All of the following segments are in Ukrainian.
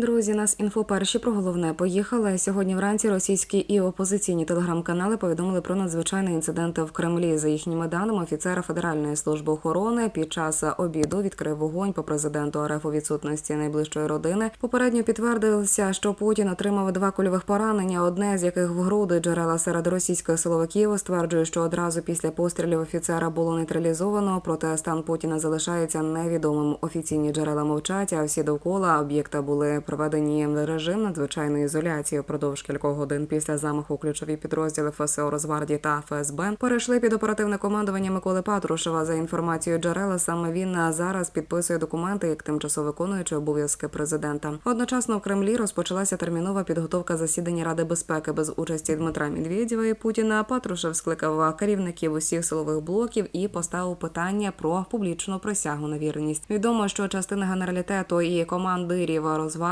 Друзі, нас інфо перші про головне поїхали. Сьогодні вранці російські і опозиційні телеграм-канали повідомили про надзвичайний інцидент в Кремлі. За їхніми даними, офіцера Федеральної служби охорони під час обіду відкрив вогонь по президенту РФ у відсутності найближчої родини. Попередньо підтвердилося, що Путін отримав два кульових поранення, одне з яких в груди джерела серед російських силовиків стверджує, що одразу після пострілів офіцера було нейтралізовано. Проте стан Путіна залишається невідомим. Офіційні джерела мовчать, а всі довкола об'єкта були проведені режим надзвичайної ізоляції. Впродовж кількох годин після замаху ключові підрозділи ФСО Розвардії та ФСБ перейшли під оперативне командування Миколи Патрушева. За інформацією джерела, саме він зараз підписує документи як тимчасово виконуючий обов'язки президента. Одночасно в Кремлі розпочалася термінова підготовка засідання Ради безпеки без участі Дмитра Медведєва і Путіна. Патрушев скликав керівників усіх силових блоків і поставив питання про публічну присягу на вірність. Відомо, що частина генералітету і командирів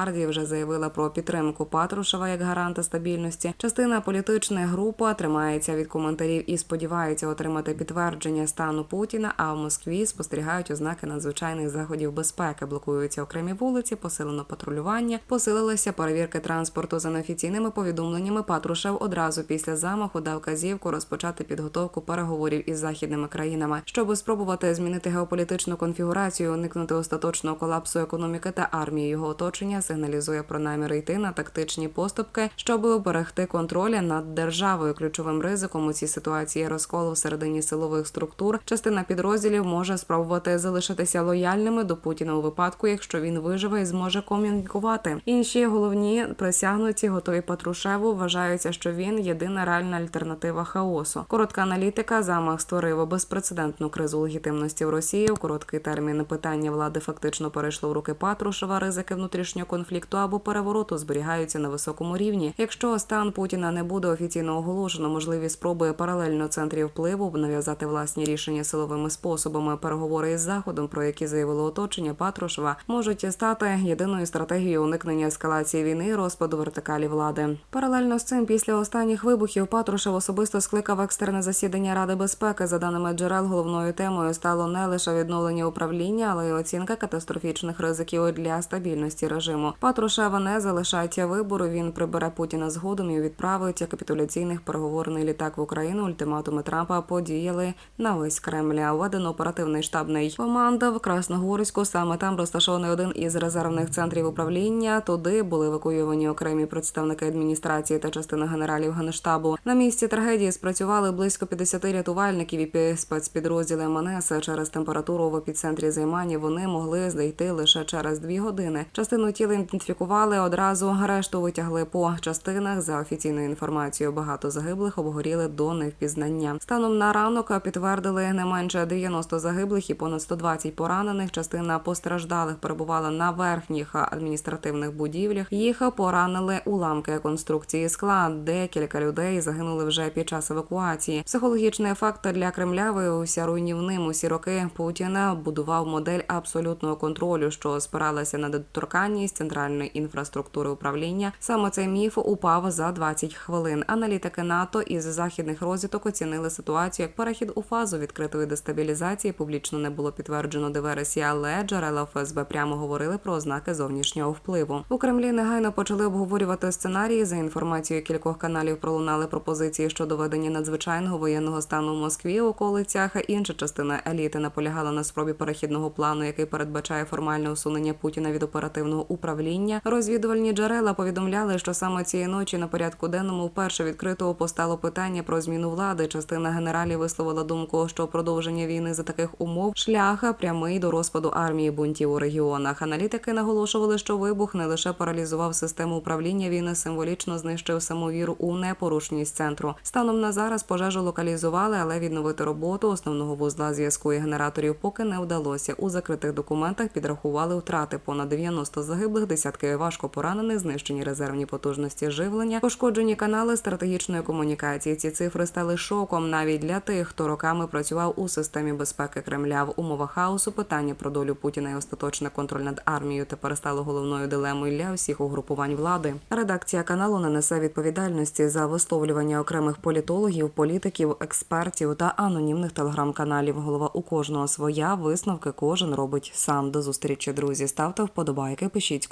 Розвардії вже заявила про підтримку Патрушева як гаранта стабільності. Частина політичної групи тримається від коментарів і сподівається отримати підтвердження стану Путіна. А в Москві спостерігають ознаки надзвичайних заходів безпеки. Блокуються окремі вулиці, посилено патрулювання, посилилися перевірки транспорту за неофіційними повідомленнями. Патрушев одразу після замаху дав казівку розпочати підготовку переговорів із західними країнами, щоб спробувати змінити геополітичну конфігурацію, уникнути остаточного колапсу економіки та армії. Його оточення сигналізує про наміри йти на тактичні поступки, щоб уберегти контроль над державою. Ключовим ризиком у цій ситуації є розкол всередині силових структур. Частина підрозділів може спробувати залишитися лояльними до Путіна у випадку, якщо він виживе і зможе комунікувати. Інші головні присягнуті готові Патрушеву вважаються, що він єдина реальна альтернатива хаосу. Коротка аналітика замах створив безпрецедентну кризу легітимності в Росії. У короткий термін питання влади фактично перейшло в руки Патрушева. Ризики внутрішнього конфлікту або перевороту зберігаються на високому рівні. Якщо стан Путіна не буде офіційно оголошено, можливі спроби паралельно центрів впливу нав'язати власні рішення силовими способами. Переговори із заходом, про які заявило оточення Патрушева, можуть стати єдиною стратегією уникнення ескалації війни і розпаду вертикалі влади. Паралельно з цим, після останніх вибухів, Патрушев особисто скликав екстрене засідання Ради безпеки. За даними джерел, головною темою стало не лише відновлення управління, але й оцінка катастрофічних ризиків для стабільності режиму. Патрушева не залишається вибору. Він прибере Путіна згодом і відправить капітуляційних переговорний літак в Україну. Ультиматуми Трампа подіяли на весь Кремля. Введено оперативний штабний команда в Красногорську. Саме там розташований один із резервних центрів управління. Туди були евакуйовані окремі представники адміністрації та частина генералів генштабу. На місці трагедії спрацювали близько 50 рятувальників і спецпідрозділи МНС. Через температуру в епіцентрі займання вони могли знайти лише через дві години. Частину тіла ідентифікували одразу. Решту витягли по частинах. За офіційною інформацією, багато загиблих обгоріли до невпізнання. Станом на ранок підтвердили не менше 90 загиблих і понад 120 поранених. Частина постраждалих перебувала на верхніх адміністративних будівлях. Їх поранили уламки конструкції скла. Декілька людей загинули вже під час евакуації. Психологічний ефект для Кремля виявився руйнівним. Усі роки Путіна будував модель абсолютного контролю, що спиралася на недоторканність центральної інфраструктури управління. Саме цей міф упав за 20 хвилин. Аналітики НАТО із західних розвиток оцінили ситуацію як перехід у фазу відкритої дестабілізації. Публічно не було підтверджено диверсії, але джерела ФСБ прямо говорили про ознаки зовнішнього впливу. У Кремлі негайно почали обговорювати сценарії. За інформацією кількох каналів пролунали пропозиції щодо ведення надзвичайного воєнного стану в Москві околицях. Інша частина еліти наполягала на спробі перехідного плану, який передбачає формальне усунення Путіна від оперативного управління. Розвідувальні джерела повідомляли, що саме цієї ночі на порядку денному вперше відкрито постало питання про зміну влади. Частина генералів висловила думку, що продовження війни за таких умов шлях прямий до розпаду армії бунтів у регіонах. Аналітики наголошували, що вибух не лише паралізував систему управління, він символічно знищив саму віру у непорушність центру. Станом на зараз пожежу локалізували, але відновити роботу основного вузла зв'язку і генераторів поки не вдалося. У закритих документах підрахували втрати понад 90 загиблих, десятки важко поранених, знищені резервні потужності живлення, пошкоджені канали стратегічної комунікації. Ці цифри стали шоком навіть для тих, хто роками працював у системі безпеки Кремля. В умовах хаосу питання про долю Путіна і остаточний контроль над армією тепер стало головною дилемою для всіх угрупувань влади. Редакція каналу не несе відповідальності за висловлювання окремих політологів, політиків, експертів та анонімних телеграм-каналів. Голова у кожного своя висновки кожен робить сам. До зустрічі, друзі. Ставте вподобайки, пишіть.